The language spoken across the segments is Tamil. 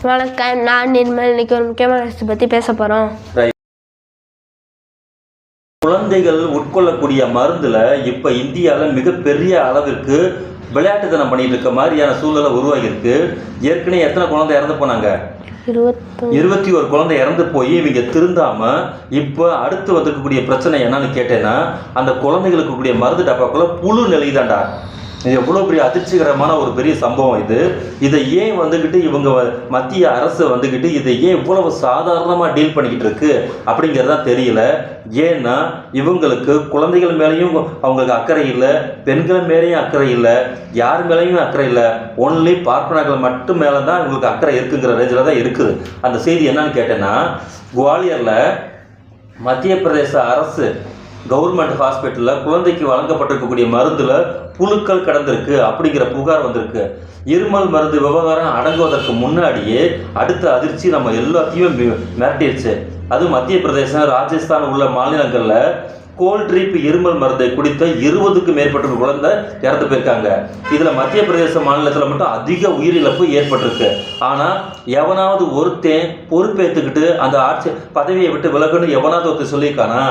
வணக்கம் நான் நிர்மல். இன்னைக்கு ஒரு முக்கியமான விஷயத்தை பற்றி பேச போகிறோம் குழந்தைகள் உட்கொள்ளக்கூடிய மருந்துல இப்ப இந்தியால மிகப்பெரிய அளவிற்கு விளையாட்டுத்தனம் பண்ணிட்டு இருக்க மாதிரியான சூழ்நிலை உருவாகி இருக்கு ஏற்கனவே எத்தனை குழந்தை இறந்து போனாங்க? இருபத்தி இருபத்தி ஒரு குழந்தை இறந்து போய் இவங்க திருந்தாம இப்போ அடுத்து வந்திருக்கக்கூடிய பிரச்சனை என்னன்னு கேட்டேன்னா அந்த குழந்தைகளுக்கு கூடிய மருந்து டப்பாக்குள்ள புழு நிலைதான்டா இது எவ்வளோ பெரிய அதிர்ச்சிகரமான ஒரு பெரிய சம்பவம் இது. இதை ஏன் வந்துக்கிட்டு இவங்க வ- மத்திய அரசு வந்துக்கிட்டு இதை ஏன் இவ்வளவு சாதாரணமாக டீல் பண்ணிக்கிட்டு இருக்கு அப்படிங்கிறதா தெரியல. ஏன்னா இவங்களுக்கு குழந்தைகள் மேலேயும் அவங்களுக்கு அக்கறை இல்லை பெண்கள் மேலேயும் அக்கறை இல்லை யார் மேலேயும் அக்கறை இல்லை. ஒன்லி பார்ப்பனர்கள் மட்டும் மேலே தான் இவங்களுக்கு அக்கறை இருக்குங்கிற ரேஞ்சில் தான் இருக்குது. அந்த செய்தி என்னன்னு கேட்டேன்னா குவாலியரில் மத்திய பிரதேச அரசு கவர்மெண்ட் ஹாஸ்பிட்டலில் குழந்தைக்கு வழங்கப்பட்டிருக்கக்கூடிய மருந்தில் புழுக்கள் கடந்திருக்கு அப்படிங்கிற புகார் வந்திருக்கு. இருமல் மருந்து விவகாரம் அடங்குவதற்கு முன்னாடியே அடுத்த அதிர்ச்சி நம்ம எல்லாத்தையும் மிரட்டிடுச்சு அது மத்திய பிரதேசம் ராஜஸ்தான் உள்ள மாநிலங்களில் கோல்ட்ரீப் இருமல் மருந்தை குடித்த இருபதுக்கும் மேற்பட்ட குழந்தை இறந்து போயிருக்காங்க. இதில் மத்திய பிரதேச மாநிலத்தில் மட்டும் அதிக உயிரிழப்பு ஏற்பட்டிருக்கு. ஆனால் எவனாவது ஒருத்தன் பொறுப்பேற்றுக்கிட்டு அந்த ஆட்சி பதவியை விட்டு விலகுன்னு எவனாவது ஒருத்தர் சொல்லியிருக்கானா?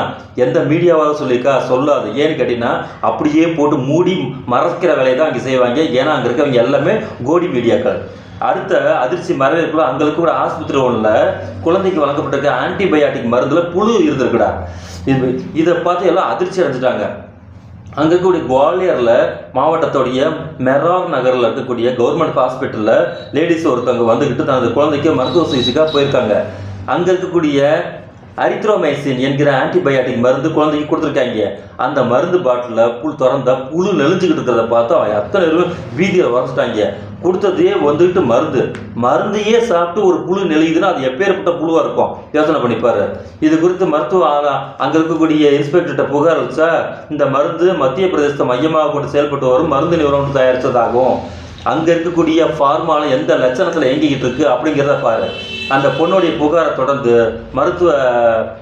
எந்த மீடியாவாவது சொல்லியிருக்கா? சொல்லாது. ஏன்னு கேட்டிங்கன்னா அப்படியே போட்டு மூடி மறைக்கிற வேலையை தான் அங்கே செய்வாங்க. ஏன்னா அங்கே இருக்கவங்க எல்லாமே கோடி மீடியாக்கள். அடுத்த அதிர்ச்சி மரவேற்குள்ள அங்கே ஒரு ஆஸ்பத்திரி ஒன்றில் குழந்தைக்கு வழங்கப்பட்டிருக்க ஆன்டிபயாட்டிக் மருந்தில் புழு இருந்திருக்குடா. இது இதை பார்த்து எல்லாம் அதிர்ச்சி அடைஞ்சிட்டாங்க. அங்கே இருக்கக்கூடிய குவாலியரில் மாவட்டத்துடைய மெரார் நகரில் இருக்கக்கூடிய கவர்மெண்ட் ஹாஸ்பிட்டலில் லேடிஸ் ஒருத்தவங்க வந்துக்கிட்டு தனது குழந்தைக்கு மருத்துவ சிகிச்சைக்காக போயிருக்காங்க. அங்கே இருக்கக்கூடிய அரித்ரோமைசின் என்கிற ஆன்டிபயோட்டிக் மருந்து குழந்தைக்கு கொடுத்துருக்காங்க. அந்த மருந்து பாட்டிலில் புல் திறந்தா புழு நெளிஞ்சுக்கிட்டு இருக்கிறத பார்த்து அவன் அத்தனை பேரும் வீதியில் வரைச்சிட்டாங்க கொடுத்ததே வந்துட்டு மருந்து. மருந்தையே சாப்பிட்டு ஒரு புழு நெளியுதுன்னா அது எப்பேற்பட்ட புழுவாக இருக்கும்? யோசனை பண்ணிப்பார் இது குறித்து மருத்துவ ஆளா அங்கே இருக்கக்கூடிய இன்ஸ்பெக்டர்கிட்ட புகார் வச்சா இந்த மருந்து மத்திய பிரதேசத்தை மையமாக கொண்டு செயல்பட்டு வரும் மருந்து நிறுவனம் தயாரித்ததாகும் அங்கே இருக்கக்கூடிய ஃபார்மால எந்த லட்சணத்தில் இயங்கிக்கிட்டு இருக்குது அப்படிங்கிறத பாரு. அந்த பொண்ணுடைய புகாரை தொடர்ந்து மருத்துவ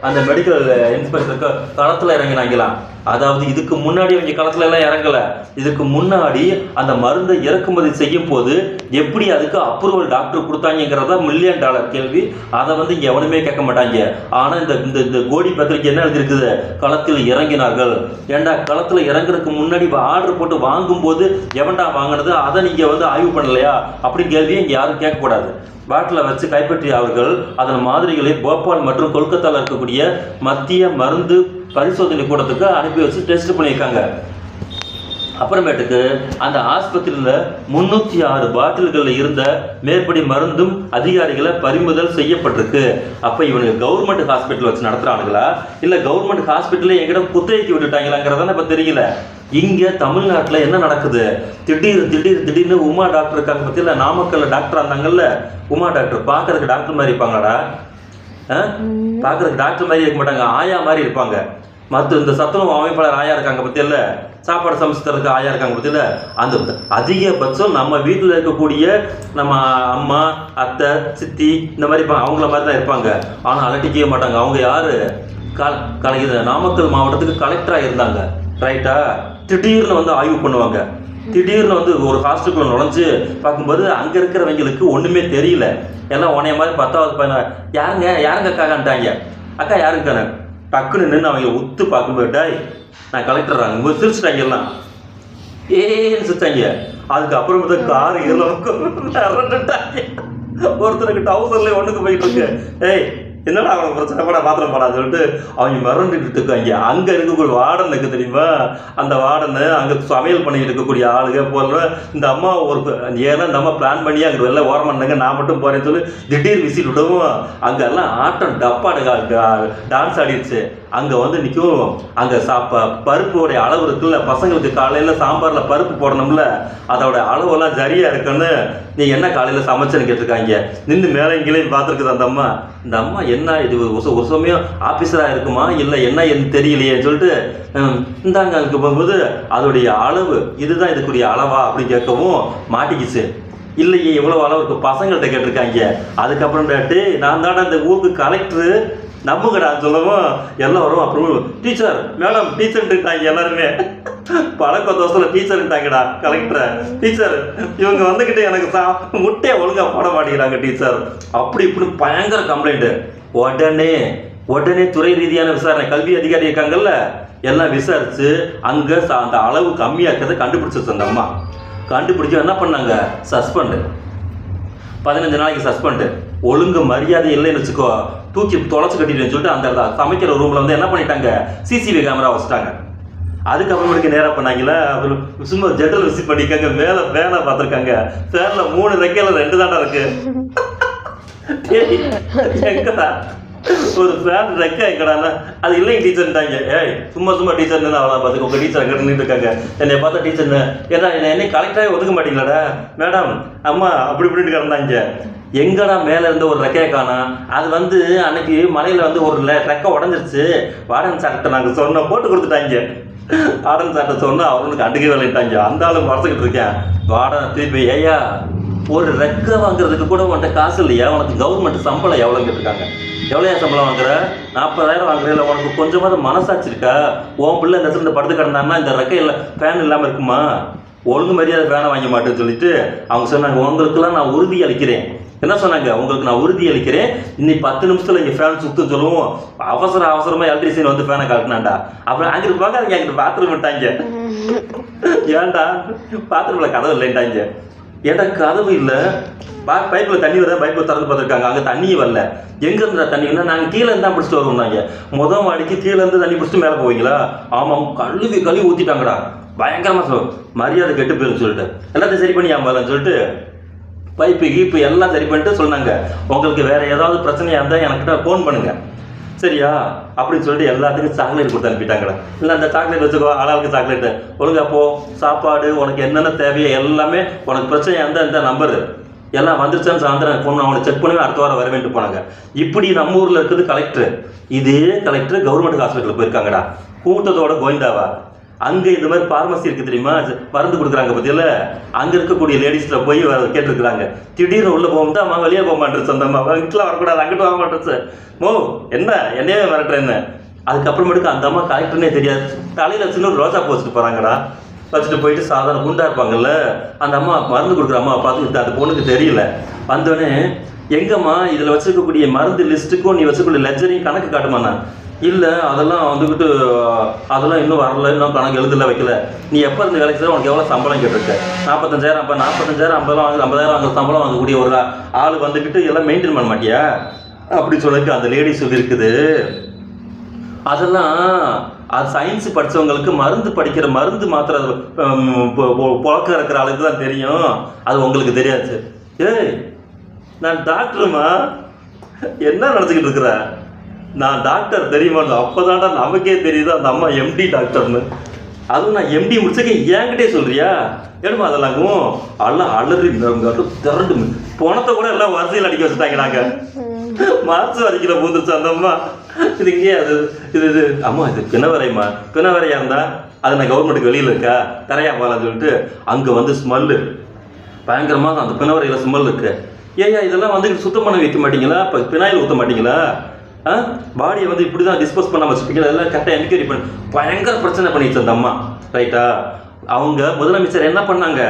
அந்த மெடிக்கல் இன்ஸ்பெக்டருக்கு களத்தில் இறங்கினாங்களாம் அதாவது இதுக்கு முன்னாடி அவங்க களத்துல எல்லாம் இறங்கல. இதுக்கு முன்னாடி அந்த மருந்தை இறக்குமதி செய்யும் போது எப்படி அதுக்கு அப்ரூவல் டாக்டர் கொடுத்தாங்கிறத மில்லியன் டாலர் கேள்வி. அதை வந்து இங்கே எவனுமே கேட்க மாட்டாங்க. ஆனால் இந்த இந்த இந்த கோடி பத்திரிக்கை என்ன எழுதிருக்குது களத்தில் இறங்கினார்கள். ஏன்டா களத்தில் இறங்குறதுக்கு முன்னாடி ஆர்டர் போட்டு வாங்கும்போது எவன்டா வாங்கினது? அதை நீங்கள் வந்து ஆய்வு பண்ணலையா? அப்படின்னு கேள்வியை இங்கே யாரும் கேட்கக்கூடாது. பாட்டில் வச்சு கைப்பற்றி அவர்கள் அதன் மாதிரிகளை போபால் மற்றும் கொல்கத்தாவில் இருக்கக்கூடிய மத்திய மருந்து பரிசோதனை கூடத்துக்கு அனுப்பி வச்சு டெஸ்ட் பண்ணியிருக்காங்க. அப்புறமேட்டுக்கு அந்த ஆஸ்பத்திரியில் முன்னூற்றி ஆறு பாட்டில்களில் இருந்த மேற்படி மருந்தும் அதிகாரிகளை பறிமுதல் செய்யப்பட்டிருக்கு. அப்போ இவனுக்கு கவர்மெண்ட் ஹாஸ்பிட்டல் வச்சு நடத்துகிறானுங்களா இல்லை கவர்மெண்ட் ஹாஸ்பிட்டலே எங்கிட்ட குத்தகைக்கு விட்டுட்டாங்களாங்கிறதான இப்போ தெரியல. இங்கே தமிழ்நாட்டில் என்ன நடக்குது? திடீர் திடீர் திடீர்னு உமா டாக்டர் இருக்காங்க பற்றியில் நாமக்கல்ல டாக்டர் இருந்தாங்கல்ல? உமா டாக்டர் பார்க்கறதுக்கு டாக்டர் மாதிரி இருப்பாங்களாடா? ஆ? பார்க்கறதுக்கு டாக்டர் மாதிரி இருக்க மாட்டாங்க ஆயா மாதிரி இருப்பாங்க. மற்ற இந்த சத்துணவு அமைப்பாளர் ஆயா இருக்காங்க பத்தியில சாப்பாடு சமைச்சு தரதுக்கு ஆயா இருக்காங்க பத்தியில அந்த அதிகபட்சம் நம்ம வீட்டில் இருக்கக்கூடிய நம்ம அம்மா அத்தை சித்தி இந்த மாதிரி அவங்கள மாதிரி தான் இருப்பாங்க. ஆனால் அலட்டிக்கவே மாட்டாங்க. அவங்க யாரு? கல கலை நாமக்கல் மாவட்டத்துக்கு கலெக்டராக இருந்தாங்க. ரைட்டா திடீர்னு வந்து ஆய்வு பண்ணுவாங்க. திடீர்னு வந்து ஒரு ஹாஸ்டலுக்குள்ள நுழைஞ்சு பார்க்கும்போது அங்கே இருக்கிறவங்களுக்கு ஒன்றுமே தெரியல. எல்லாம் உனைய மாதிரி பத்தாவது பையனா யாருங்க? யாருங்க அக்கான்ட்டாங்க அக்கா யாருக்கான டக்குன்னு நின்று அவங்க உத்து பார்க்கும்போது டாய் நான் கலெக்டர் அங்கே சிரிச்சிட்டாங்க எல்லாம். ஏன்னு சிரிச்சாங்க அதுக்கப்புறம் பார்த்தா கார் இறந்துட்டாங்க ஒருத்தருக்கு டவுசர்ல ஒண்ணுக்கு போயிட்டு இருக்கு. ஏய் என்னடா அவனுக்கு பிரச்சனை? கூட பாத்திரம் போடாது சொல்லிட்டு அவங்க மிரண்டுட்டு இருக்காங்க. அங்க இருக்கக்கூடிய வார்டன் இருக்கு தெரியுமா? அந்த வார்டனு அங்க சமையல் பண்ணிட்டு இருக்கக்கூடிய ஆளுங்க போல இந்த அம்மா ஒரு ஏன்னா இந்த அம்மா பிளான் பண்ணி அங்க வெளில ஓரம் நான் மட்டும் போறேன்னு சொல்லி திடீர் விசில் விடவும் அங்க எல்லாம் ஆட்டம் டப்பாடு டான்ஸ் ஆடிடுச்சு. அங்க வந்து நிற்கும் அங்க சாப்ப பருப்புடைய அளவு இருக்குல்ல பசங்களுக்கு காலையில சாம்பார்ல பருப்பு போடணும்ல அதோட அளவெல்லாம் சரியா இருக்குன்னு நீ என்ன காலையில சமைச்சேன்னு கேட்டிருக்காங்க. நின்று மேலே இங்கேயும் பார்த்துருக்குது அந்த அம்மா. இந்த அம்மா என்ன இது ஒரு சமயம் ஆஃபீஸராக இருக்குமா? இல்லை என்ன என்று தெரியலையேன்னு சொல்லிட்டு இந்தாங்க அதுக்கு போகும்போது அதோடைய அளவு இதுதான் இதுக்குரிய அளவா? அப்படின்னு கேட்கவும் மாட்டிக்கிச்சு. இல்லையே இவ்வளோ அளவுக்கு பசங்கள்கிட்ட கேட்டிருக்காங்க. அதுக்கப்புறம் நான் தானே இந்த ஊருக்கு கலெக்டரு நம்புங்கடா சொல்லவும் எல்லோரும் அப்புறம் டீச்சர் மேடம் டீச்சர்ன்ட்டாங்க எல்லாருமே. பழக்க தோசையில் டீச்சர்ன்ட்டாங்கடா கலெக்டரை டீச்சர் இவங்க வந்துக்கிட்டு எனக்கு சா முட்டையை ஒழுங்காக போட மாட்டேங்கிறாங்க டீச்சர் அப்படி இப்படி பயங்கர கம்ப்ளைண்ட்டு உடனே உடனே துறை ரீதியான விசாரணை கல்வி அதிகாரி இருக்காங்கல்ல எல்லாம் விசாரித்து அங்கே அந்த அளவு கம்மியாக இருக்கிறத கண்டுபிடிச்சிச்சு அந்த அம்மா. கண்டுபிடிச்சி என்ன பண்ணாங்க? சஸ்பெண்டு பதினஞ்சு நாளைக்கு சஸ்பெண்டு ஒழுங்கு மரியாதை இல்லைன்னு வச்சுக்கோ தூக்கி தொலைச்சு கட்டிடுன்னு சொல்லிட்டு அந்த சமைக்கிற ரூமில் வந்து என்ன பண்ணிட்டாங்க? சிசிடிவி கேமரா வச்சுட்டாங்க. அதுக்கப்புறமேட்டுக்கு நேராக பண்ணாங்களா அவர் சும்மா ஜெட்டல் விசிட் பண்ணிக்காங்க மேலே ஃபேனை பார்த்துருக்காங்க. ஃபேனில் மூணு ரெக்கையில் ரெண்டு தாண்டா இருக்கு. டேய், எங்கடா ஒரு ஃபேன் ரெக்க எங்கடாண்ணா அது இல்லைங்க டீச்சர்ட்டாங்க ஏய் சும்மா சும்மா டீச்சர்னு அவ்வளோ பார்த்துக்க. உங்கள் டீச்சர் அங்கே நின்றுட்டு இருக்காங்க. என்னை பார்த்தா டீச்சர்னு ஏன்னா என்ன என்னை கலெக்டராக ஒதுக்க மாட்டீங்களாடா? மேடம் அம்மா அப்படி இப்படின்னு கிடந்தாங்க. எங்கடா மேலே இருந்த ஒரு ரெக்கையை காணும் அது வந்து அன்னைக்கு மலையில் வந்து ஒரு ரெக்கை உடஞ்சிருச்சு. வாடன் சார்கிட்ட நாங்கள் சொன்னோம் போட்டு கொடுத்துட்டாங்க. வாடன் சார்கிட்ட சொன்னோம் அவனுக்கு கண்டுக்கவே விளையிட்டாங்க அந்த ஆளு மறந்துக்கிட்டு இருக்கேன். வாடன் திருப்பி ஐயா ஒரு ரெக்கை வாங்குறதுக்கு கூட உன்கிட்ட காசு இல்லையா? உனக்கு கவர்மெண்ட் சம்பளம் எவ்வளோ கேட்டிருக்காங்க. எவ்வளோ சம்பளம் வாங்குற? நாற்பதாயிரம் வாங்குற? இல்லை உனக்கு கொஞ்சமாவது மனசாட்சி இருக்கா? உன் பிள்ளை இந்த இடத்துல படுத்து கிடந்தான்னா இந்த ரெக்கையில் ஃபேன் இல்லாமல் இருக்குமா? ஒழுங்கு மரியாதை ஃபேனை வாங்க மாட்டேன்னு சொல்லிட்டு அவங்க சொன்னாங்க உங்களுக்கெல்லாம் நான் உறுதி அளிக்கிறேன். என்ன சொன்னாங்க? உங்களுக்கு நான் உறுதி அளிக்கிறேன். இன்னைக்கு பத்து நிமிஷத்துல இங்கே ஃபேன் சுத்து சொல்லுவோம். அவசர அவசரமா எலக்ட்ரிசியன் வந்து ஃபேனை கலட்டினாண்டா அப்புறம் அங்கிட்டு பார்க்காதீங்க அங்கிட்டு பாத்ரூம் விட்டாங்க ஏன்டா? பாத்ரூம்ல கதவு இல்லைன்ட்டாங்க. ஏன்டா கதவு இல்லை. பா பைப்பில் தண்ணி வருதா? பைப்பில் திறந்து பார்த்துருக்காங்க. அங்கே தண்ணியே வரல. எங்கேருந்த தண்ணின்னா நாங்கள் கீழே இருந்தா பிடிச்சிட்டு வருவோம்னாங்க முத மாடிக்கு கீழேருந்து தண்ணி பிடிச்சிட்டு மேலே போவீங்களா? ஆமாம். கழுவி கழுவி ஊற்றிட்டாங்கடா பயங்கரமாக சொல் மரியாதை கெட்டு போயிருந்து சொல்லிட்டு. எல்லாத்தையும் சரி பண்ணி ஆமாலன்னு சொல்லிட்டு பைப்பு கீப்பு எல்லாம் சரி பண்ணிட்டு சொன்னாங்க. உங்களுக்கு வேறு ஏதாவது பிரச்சனையாக இருந்தால் எனக்கிட்ட ஃபோன் பண்ணுங்கள் சரியா? அப்படின்னு சொல்லிட்டு எல்லாத்துக்கும் சாக்லேட் கொடுத்து அனுப்பிட்டாங்கடா. இல்லை அந்த சாக்லேட் வச்சுக்கோ ஆளாளுக்கு சாக்லேட்டு ஒழுங்கா போ. சாப்பாடு உனக்கு என்னென்ன தேவையோ எல்லாமே உனக்கு பிரச்சனை இருந்தால் இந்த நம்பரு எல்லாம் வந்துருச்சான்னு சாயந்தரம் ஃபோன் அவனை செக் பண்ணி அடுத்த வாரம் வர வேண்டிட்டு போனாங்க. இப்படி நம்ம ஊரில் இருக்குது கலெக்டர் இதே கலெக்டர் கவர்மெண்ட் ஹாஸ்பிட்டலுக்கு போயிருக்காங்கடா. கூட்டத்தோட கோவிந்தாவா? அங்கே இந்த மாதிரி ஃபார்மசி இருக்கு தெரியுமா? மருந்து கொடுக்குறாங்க பத்தியில அங்கே இருக்கக்கூடிய லேடிஸில் போய் வ- கேட்டிருக்கிறாங்க. திடீர்னு உள்ளே போகும்போது அம்மா வெளியே போக மாட்டேன் சொந்தம்மா வீட்டில் வரக்கூடாது அங்கிட்டு போக மாட்டேன் மோ என்ன? என்னையே மிரட்டுறேன்னு அதுக்கப்புறமேட்டுக்கு அந்த அம்மா கலெக்டர்னே தெரியாது. தலையில் சின்ன ஒரு ரோஜா போச்சுட்டு போகிறாங்கடா வச்சுட்டு போயிட்டு சாதாரண குண்டா இருப்பாங்கல்ல? அந்த அம்மா மருந்து கொடுக்குற அம்மா பார்த்து அந்த பொண்ணுக்கு தெரியல. வந்தோடனே எங்கம்மா இதில் வச்சுருக்கக்கூடிய மருந்து லிஸ்ட்டுக்கும் நீ வச்சிருக்கக்கூடிய லெஜரையும் கணக்கு காட்டுமாண்ணா. இல்லை அதெல்லாம் வந்துக்கிட்டு அதெல்லாம் இன்னும் வரல இன்னும் கணக்கு எழுதல வைக்கல. நீ எப்போ இருந்து வேலைக்கு செய்ற உனக்கு எவ்வளோ சம்பளம் கேட்டிருக்க? நாற்பத்தஞ்சாயிரம் அப்போ நாற்பத்தஞ்சாயிரம் ஐம்பதாயிரம் வாங்க ஐம்பதாயிரம் வாங்குற சம்பளம் வாங்கக்கூடிய ஒரு ஆள் வந்துக்கிட்டு எல்லாம் மெயின்டைன் பண்ண மாட்டியா? அப்படி சொல்லக்கு அந்த லேடி சொல்லியிருக்குது அதெல்லாம் அது சயின்ஸ் படிச்சவங்களுக்கு மருந்து படிக்கிற மருந்து மாத்திரை புழக்க இருக்கிற ஆளுக்கு தான் தெரியும். அது உங்களுக்கு தெரியாது. ஏய் நான் டாக்டருமா என்ன நடந்துக்கிட்டு இருக்கிறேன் நான் டாக்டர் தெரியுமா? அப்போதான்டா நமக்கே தெரியுது? அந்த அம்மா எம்டி டாக்டர்னு அதுவும் நான் எம்டி முடிச்சக்க என்கிட்டே சொல்றியா? ஏடுமா அதெல்லாம் எல்லாம் அலறி திரண்டு பணத்தை கூட எல்லாம் வரிசையில் அடிக்க வச்சுட்டாங்க நாங்கள் மார்ச் வரைக்கிற பூந்துருச்சு அந்த அம்மா. இது இங்கே அது? இது இது அம்மா இது பிணவரைம்மா. பிணவரையா இருந்தா? அது நான் கவர்மெண்ட்டுக்கு வெளியில் இருக்கா? தரையா போகலான்னு சொல்லிட்டு அங்கே வந்து ஸ்மெல்லு பயங்கரமாக அந்த பிணவரையில் ஸ்மெல் இருக்கு. ஏய்யா இதெல்லாம் வந்து சுத்தம் பண்ண வைக்க மாட்டீங்களா? இப்போ பினாயில் ஊற்ற மாட்டீங்களா? பாடியை வந்து இப்படி தான் டிஸ்போஸ் பண்ண வச்சுப்பீங்களா எல்லாம் கரெக்டாக என்கொயரி பண்ணி. பயங்கர பிரச்சனை பண்ணிச்சு அந்த அம்மா. ரைட்டா அவங்க முதலமைச்சர் என்ன பண்ணாங்க?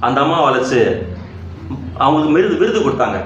அந்த அம்மா வளைச்சு அவங்களுக்கு விருது விருது கொடுத்தாங்க.